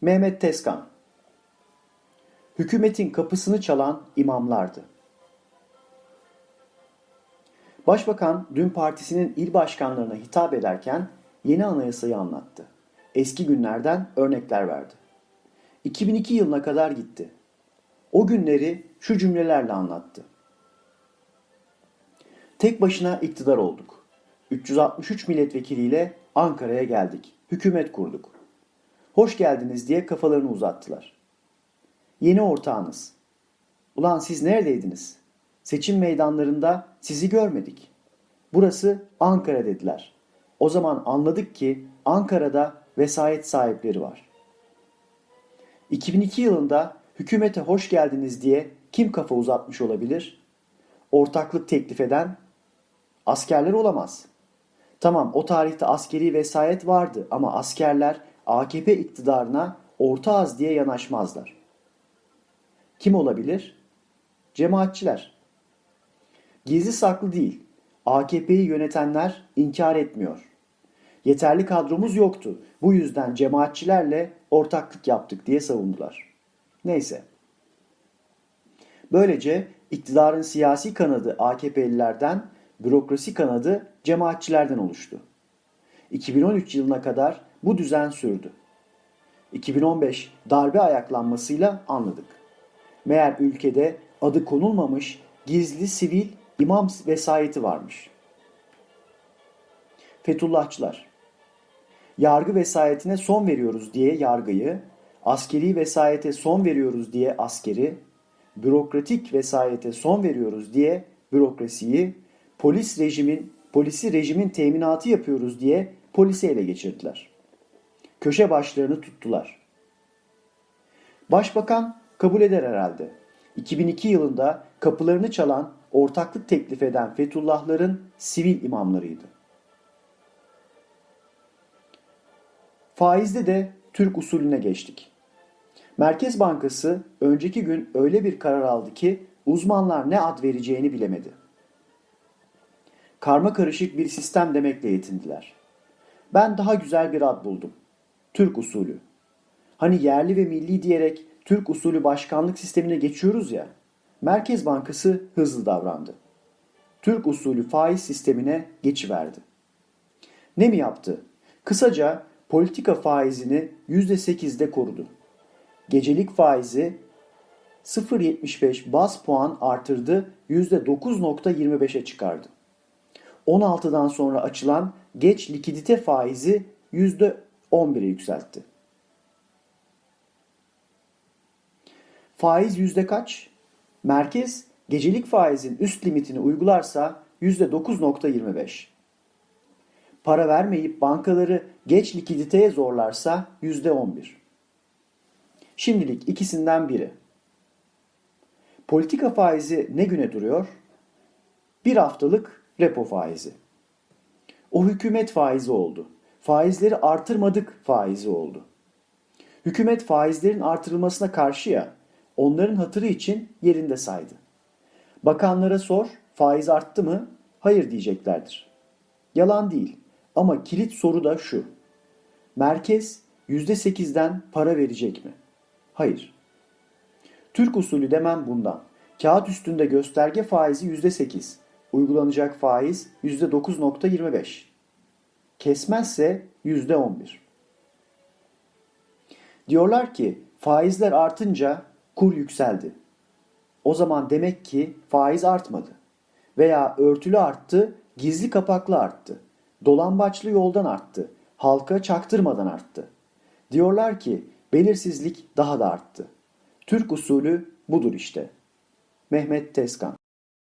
Mehmet Tezkan Hükümetin kapısını çalan imamlardı. Başbakan dün partisinin il başkanlarına hitap ederken yeni anayasayı anlattı. Eski günlerden örnekler verdi. 2002 yılına kadar gitti. O günleri şu cümlelerle anlattı. Tek başına iktidar olduk. 363 milletvekiliyle Ankara'ya geldik. Hükümet kurduk. Hoş geldiniz diye kafalarını uzattılar. Yeni ortağınız. Ulan siz neredeydiniz? Seçim meydanlarında sizi görmedik. Burası Ankara dediler. O zaman anladık ki Ankara'da vesayet sahipleri var. 2002 yılında hükümete hoş geldiniz diye kim kafa uzatmış olabilir? Ortaklık teklif eden askerler olamaz. Tamam o tarihte askeri vesayet vardı ama askerler AKP iktidarına orta az diye yanaşmazlar. Kim olabilir? Cemaatçiler. Gizli saklı değil. AKP'yi yönetenler inkar etmiyor. Yeterli kadromuz yoktu. Bu yüzden cemaatçilerle ortaklık yaptık diye savundular. Neyse. Böylece iktidarın siyasi kanadı AKP'lilerden, bürokrasi kanadı cemaatçilerden oluştu. 2013 yılına kadar bu düzen sürdü. 2015 darbe ayaklanmasıyla anladık. Meğer ülkede adı konulmamış gizli sivil imam vesayeti varmış. Fethullahçılar. Yargı vesayetine son veriyoruz diye yargıyı, askeri vesayete son veriyoruz diye askeri, bürokratik vesayete son veriyoruz diye bürokrasiyi, polis rejimin polisi rejimin teminatı yapıyoruz diye polisi ele geçirdiler. Köşe başlarını tuttular. Başbakan kabul eder herhalde. 2002 yılında kapılarını çalan, ortaklık teklif eden Fethullahların sivil imamlarıydı. Faizde de Türk usulüne geçtik. Merkez Bankası önceki gün öyle bir karar aldı ki uzmanlar ne ad vereceğini bilemedi. Karma karışık bir sistem demekle yetindiler. Ben daha güzel bir ad buldum. Türk usulü. Hani yerli ve milli diyerek Türk usulü başkanlık sistemine geçiyoruz ya. Merkez Bankası hızlı davrandı. Türk usulü faiz sistemine geçiverdi. Ne mi yaptı? Kısaca politika faizini %8'de korudu. Gecelik faizi 0.75 bas puan artırdı %9.25'e çıkardı. 16'dan sonra açılan geç likidite faizi %11'e yükseltti. Faiz yüzde kaç? Merkez gecelik faizin üst limitini uygularsa %9.25. Para vermeyip bankaları geç likiditeye zorlarsa %11. Şimdilik ikisinden biri. Politika faizi ne güne duruyor? Bir haftalık repo faizi. O hükümet faizi oldu. Faizleri artırmadık faizi oldu. Hükümet faizlerin artırılmasına karşı ya, onların hatırı için yerinde saydı. Bakanlara sor, faiz arttı mı? Hayır diyeceklerdir. Yalan değil ama kilit soru da şu. Merkez %8'den para verecek mi? Hayır. Türk usulü demem bundan. Kağıt üstünde gösterge faizi %8, uygulanacak faiz %9.25. Kesmezse %11. Diyorlar ki faizler artınca kur yükseldi. O zaman demek ki faiz artmadı. Veya örtülü arttı, gizli kapaklı arttı. Dolambaçlı yoldan arttı. Halka çaktırmadan arttı. Diyorlar ki belirsizlik daha da arttı. Türk usulü budur işte. Mehmet Tezkan